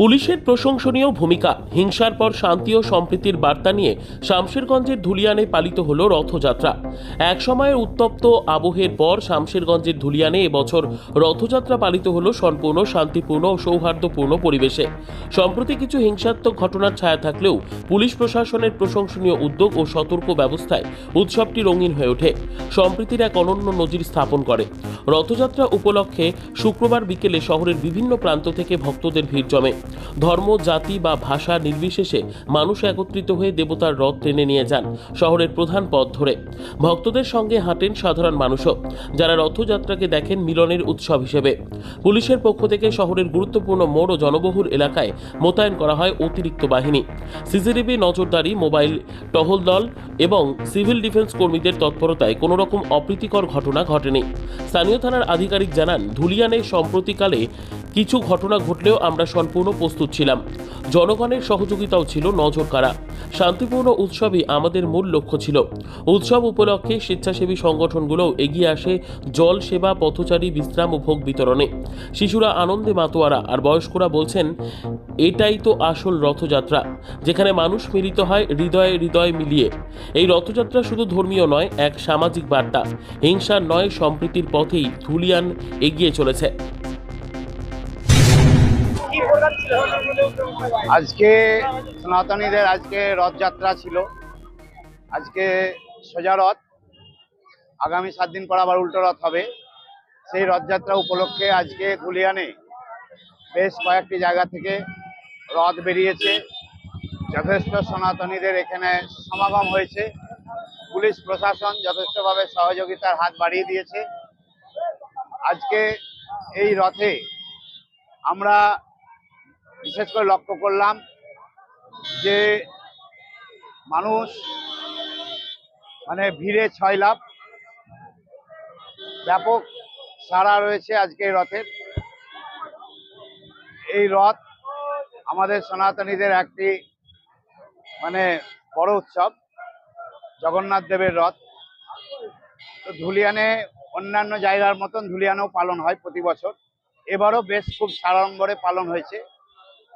পুলিশের প্রশংসনীয় ভূমিকা, হিংসার পর শান্তি ও সম্প্রীতির বার্তা নিয়ে শামশেরগঞ্জের ধুলিয়ানে পালিত হল রথযাত্রা। এক সময়ের উত্তপ্ত আবহের পর শামশেরগঞ্জের ধুলিয়ানে এবছর রথযাত্রা পালিত হল সম্পূর্ণ শান্তিপূর্ণ ও সৌহার্দ্যপূর্ণ পরিবেশে। সম্প্রতি কিছু হিংসাত্মক ঘটনার ছায়া থাকলেও পুলিশ প্রশাসনের প্রশংসনীয় উদ্যোগ ও সতর্ক ব্যবস্থায় উৎসবটি রঙিন হয়ে ওঠে। সম্প্রীতির এক অনন্য নজির স্থাপন করে। রথযাত্রা উপলক্ষে শুক্রবার বিকেলে শহরের বিভিন্ন প্রান্ত থেকে ভক্তদের ভিড় জমে। ধর্ম, জাতি বা ভাষা নির্বিশেষে মানুষ একত্রিত হয়ে দেবতার রথ টেনে নিয়ে যান শহরের প্রধান পথ ধরে। ভক্তদের সঙ্গে হাঁটেন সাধারণ মানুষও, যারা রথযাত্রাকে দেখেন মিলনের উৎসব হিসেবে। পুলিশের পক্ষ থেকে শহরের গুরুত্বপূর্ণ মোড় ও জনবহুল এলাকায় মোতায়েন করা হয় অতিরিক্ত বাহিনী। সিসিটিভি, নজরদারি, মোবাইল, টহল দল এবং সিভিল ডিফেন্স কর্মীদের তৎপরতায় কোনো রকম অপ্রীতিকর ঘটনা ঘটেনি। স্থানীয় থানার আধিকারিক জানান, ধুলিয়ানে সম্প্রতিকালে কিছু ঘটনা ঘটলেও আমরা সম্পূর্ণ প্রস্তুত ছিলাম। জনগণের সহযোগিতাও ছিল নজর কাড়া শান্তিপূর্ণ উৎসবই আমাদের মূল লক্ষ্য ছিল। উৎসব উপলক্ষে স্বেচ্ছাসেবী সংগঠনগুলোও এগিয়ে আসে জল সেবা, পথচারী বিশ্রাম ও ভোগ বিতরণে। শিশুরা আনন্দে মাতোয়ারা আর বয়স্করা বলছেন, এটাই তো আসল রথযাত্রা, যেখানে মানুষ মিলিত হয় হৃদয়ে হৃদয় মিলিয়ে। এই রথযাত্রা শুধু ধর্মীয় নয়, এক সামাজিক বার্তা। হিংসার নয়, সম্প্রীতির পথেই ধুলিয়ান এগিয়ে চলেছে। আজকে সনাতনীদের আজকে রথযাত্রা ছিল। আজকে সোজা রথ। আগামী সাত দিন পর আবার উল্টো রথ হবে। সেই রথযাত্রা উপলক্ষে আজকে গুলিয়ানে বেশ কয়েকটি জায়গা থেকে রথ বেরিয়েছে। যথেষ্ট সনাতনীদের এখানে সমাগম হয়েছে। পুলিশ প্রশাসন যথেষ্টভাবে সহযোগিতার হাত বাড়িয়ে দিয়েছে। আজকে এই রথে আমরা বিশেষ করে লক্ষ্য করলাম যে মানুষ মানে ভিড়ে ছয় লাভ। ব্যাপক সারা রয়েছে আজকে রথের। এই রথ আমাদের সনাতনীদের একটি মানে বড় উৎসব, জগন্নাথ দেবের রথ। তো ধুলিয়ানে অন্যান্য জায়গার মতন ধুলিয়ানেও পালন হয় প্রতি বছর। এবারও বেশ খুব সাড়ম্বরে পালন হয়েছে।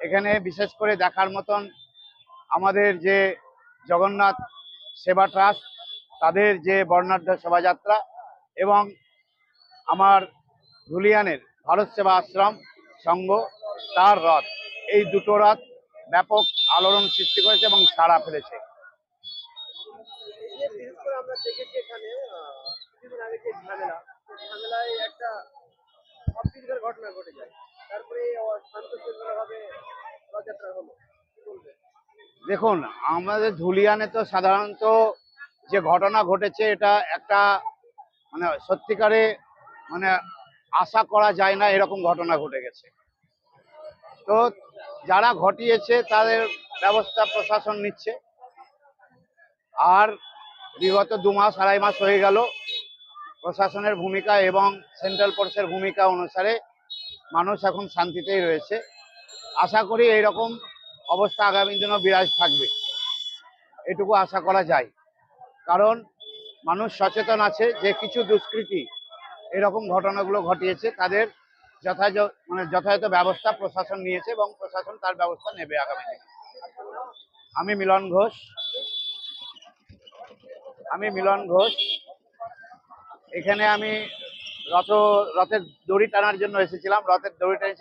এখানে বিশেষ করে দেখার মতন আমাদের যে জগন্নাথ সেবা ট্রাস্ট, তাদের যে বর্ণাঢ্য শোভাযাত্রা এবং আমার ধুলিয়ানের ভারত সেবা আশ্রম সংঘ তার রথ, এই দুটো রথ ব্যাপক আলোড়ন সৃষ্টি করেছে এবং সাড়া ফেলেছে। ঘটনা ঘটে যায়। তারপরে ভাবে রথযাত্রা হলো কি বলবেন দেখুন, আমাদের ধুলিয়ানে তো সাধারণত যে ঘটনা ঘটেছে, এটা একটা মানে সত্যিকারে মানে আশা করা যায় না এরকম ঘটনা ঘটে গেছে। তো যারা ঘটিয়েছে, তাদের ব্যবস্থা প্রশাসন নিচ্ছে। আর বিগত দু মাস, আড়াই মাস হয়ে গেল। প্রশাসনের ভূমিকা এবং সেন্ট্রাল ফোর্সের ভূমিকা অনুসারে মানুষ এখন শান্তিতেই রয়েছে। আশা করি এইরকম অবস্থা আগামী দিনও বিরাজ থাকবে। এটুকু আশা করা যায়। কারণ মানুষ সচেতন আছে যে কিছু দুষ্কৃতী এরকম ঘটনাগুলো ঘটিয়েছে, তাদের যথাযথ মানে যথাযথ ব্যবস্থা প্রশাসন নিয়েছে এবং প্রশাসন তার ব্যবস্থা নেবে আগামী দিনে। আমি মিলন ঘোষ। আমি মিলন ঘোষ। এখানে আমি রথ, রথের দড়ি টানার জন্য এসেছিলাম। রথের দড়ি